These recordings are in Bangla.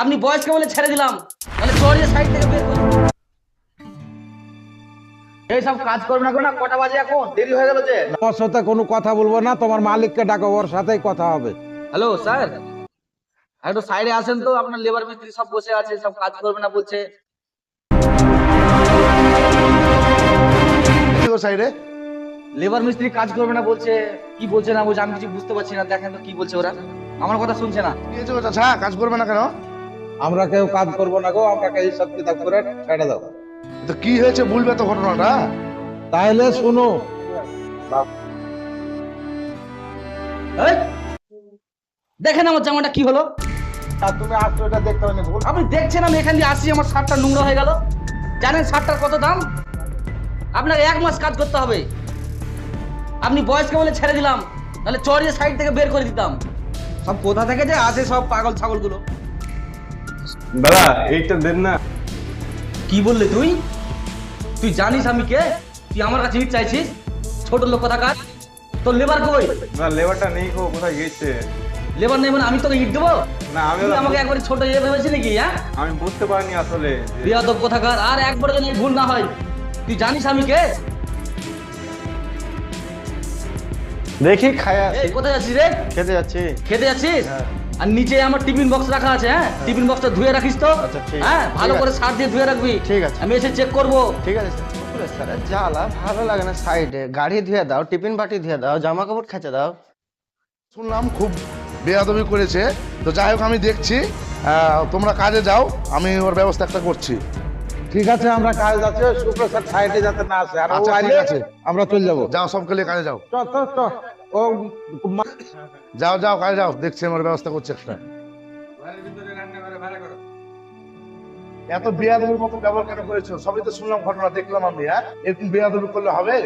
আপনি বয়সকে বলে ছেড়ে দিলাম। তাহলে চড়িয়ে সাইড থেকে বের করে এই সব কাজ করবে না না কটা বাজে এখন? দেরি হয়ে গেল যে। আমার সাথে কোনো কথা বলব না তোমার মালিককে ডাকো ওর সাথেই কথা হবে। Hello sir. একটু সাইডে আসেন তো আপনার লেবার মিস্ত্রি সব বসে আছে সব কাজ করবে না বলছে। সাইডে? লেবার মিস্ত্রি কাজ করবে না বলছে কি বলছে না বলছে আমি কিছু বুঝতে পারছি না দেখেন তো কি বলছে ওরা। আমার কথা শুনছে না। কাজ করবে না কেন? আমরা কেউ কাজ করব না গো আমরা এই সব কিতাব করে ছেড়ে দাও তো কি হয়েছে বলবে তো ঘটনাটা? তাহলে শুনো। দেখেন আমার জামাটা কি হলো? আর তুমি আসছো এটা দেখতে পাইনি ভুল। আপনি দেখছেন আমি এখান দিয়ে আসছি আমার শার্টটা নোংরা হয়ে গেল। জানেন শার্টটার কত দাম? আপনাকে এক মাস কাজ করতে হবে। আপনি বয়সকে বলে ছেড়ে দিলাম তাহলে চড়িয়ে সাইড থেকে বের করে দিতাম। সব কোথা থেকে যে আসে সব পাগল ছাগলগুলো। দাদা এইটা দেন না। কি বললি তুই? তুই জানিস আমি কে? তুই আমার কাছে ইট চাইছিস? ছোট লোক কথা কাজ তোর লেবার কই? না লেবারটা নেই গো কোথায় গেছে লেবার নেই মানে আমি তোকে ইট দেবো? না আমি তুই আমাকে একবারে ছোট ইয়ে ভেবেছি নাকি হ্যাঁ? আমি বুঝতে পারিনি আসলে। যে- বিয়াদব কোথাকার আর একবার যেন ভুল না হয়। তুই জানিস আমি কে? দেখি খায়া কোথায় যাচ্ছিস রে? খেতে যাচ্ছি। খেতে যাচ্ছিস? আর নিচে আমার টিফিন বক্স রাখা আছে হ্যাঁ? টিফিন বক্সটা ধুয়ে রাখিস তো আচ্ছা, ঠিক হ্যাঁ? ভালো করে সার দিয়ে ধুয়ে রাখবি। ঠিক আছে। আমি এসে চেক করব। ঠিক আছে স্যার স্যার জ্বালা ভালো লাগে না সাইডে গাড়ি ধুয়ে দাও টিফিন বাটি ধুয়ে দাও জামা কাপড় খেঁচে দাও। শুনলাম খুব বেয়াদবি করেছে। তো যাই হোক আমি দেখছি। তোমরা কাজে যাও আমি ওর ব্যবস্থা একটা করছি। ঠিক আছে আমরা কাজ যাচ্ছি শুক্র স্যার সাইডে যাতে না আসে। আর ও আচ্ছা, আছে। আমরা চলে যাব। যাও সব কাজে যাও। চ ও যাও যাও কাজে যাও। দেখছি আমার ব্যবস্থা করছে একটা। এত বেয়াদবির মতো ব্যবহার কেন করেছ? সবই তো শুনলাম ঘটনা দেখলাম আমি হ্যাঁ? এরকম বেয়াদবি করলে হবে?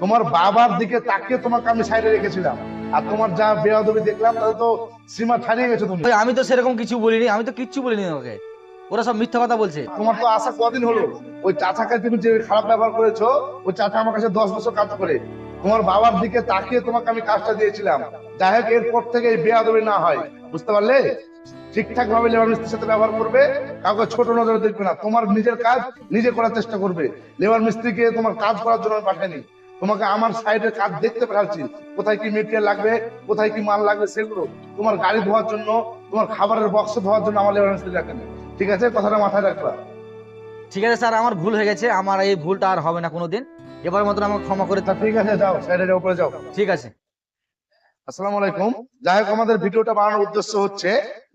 তোমার বাবার দিকে তাকিয়ে তোমাকে আমি সাইডে রেখেছিলাম। আর তোমার যা বেয়াদবি দেখলাম তাতে তো সীমা ছাড়িয়ে গেছো তুমি। আমি তো সেরকম কিছু বলিনি আমি তো কিচ্ছু বলিনি ওকে ওরা সব মিথ্যা কথা বলছে। তোমার তো আশা কদিন হলো? ওই চাচাকে তুমি যে খারাপ ব্যবহার করেছ ওই চাচা আমার কাছে দশ বছর কাজ করে। তোমার বাবার দিকে তাকিয়ে তোমাকে আমি কাজটা দিয়েছিলাম। যাই হোক, এরপর থেকে এই বেয়াদবি না হয়। বুঝতে পারলে? ঠিকঠাক ভাবে লেবার মিস্ত্রির সাথে ব্যবহার করবে, কাউকে ছোট নজরে দেখবে না। তোমার নিজের কাজ নিজে করার চেষ্টা করবে। লেবার মিস্ত্রিকে তোমার কাজ করার জন্য আমি পাঠাইনি। তোমাকে আমার সাইডের কাজ দেখতে পাঠাচ্ছি। কোথায় কি মেটেরিয়াল লাগবে, কোথায় কি মাল লাগবে সেগুলো। তোমার গাড়ি ধোয়ার জন্য, তোমার খাবারের বক্স ধোয়ার জন্য আমার লেবার মিস্ত্রি রাখেনি ঠিক আছে? কথাটা মাথায় রাখবা। ঠিক আছে, স্যার, আমার ভুল হয়ে গেছে। আমার এই ভুলটা আর হবে না কোনোদিন। এবার মতন আমাকে ক্ষমা করে তা ঠিক আছে যাও সাইডের উপরে যাও। ঠিক আছে। আসসালামু আলাইকুম। যাই হোক আমাদের ভিডিওটা বানানোর উদ্দেশ্য হচ্ছে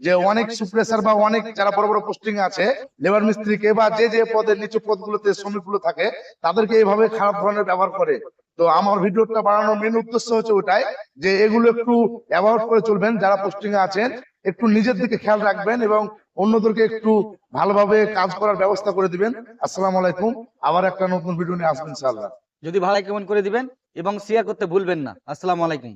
যে অনেক সুপ্রেসার বা অনেক যারা বড় বড় পোস্টিং আছে লেবার মিস্ত্রিকে বা যে যে পদের নিচু পদগুলোতে শ্রমিকগুলো থাকে তাদেরকে এইভাবে খারাপ ধরনের ব্যবহার করে। তো আমার ভিডিওটা বাড়ানোর মেন উদ্দেশ্য হচ্ছে ওটাই যে এগুলো একটু অ্যাভয়েড করে চলবেন, যারা পোস্টিং এ আছেন, একটু নিজের দিকে খেয়াল রাখবেন এবং অন্যদেরকে একটু ভালোভাবে কাজ করার ব্যবস্থা করে দিবেন। আসসালামু আলাইকুম, আবার একটা নতুন ভিডিও নিয়ে আসবেন ইনশাআল্লাহ। যদি ভালো কেমন করে দিবেন এবং শেয়ার করতে ভুলবেন না। আসসালামু আলাইকুম।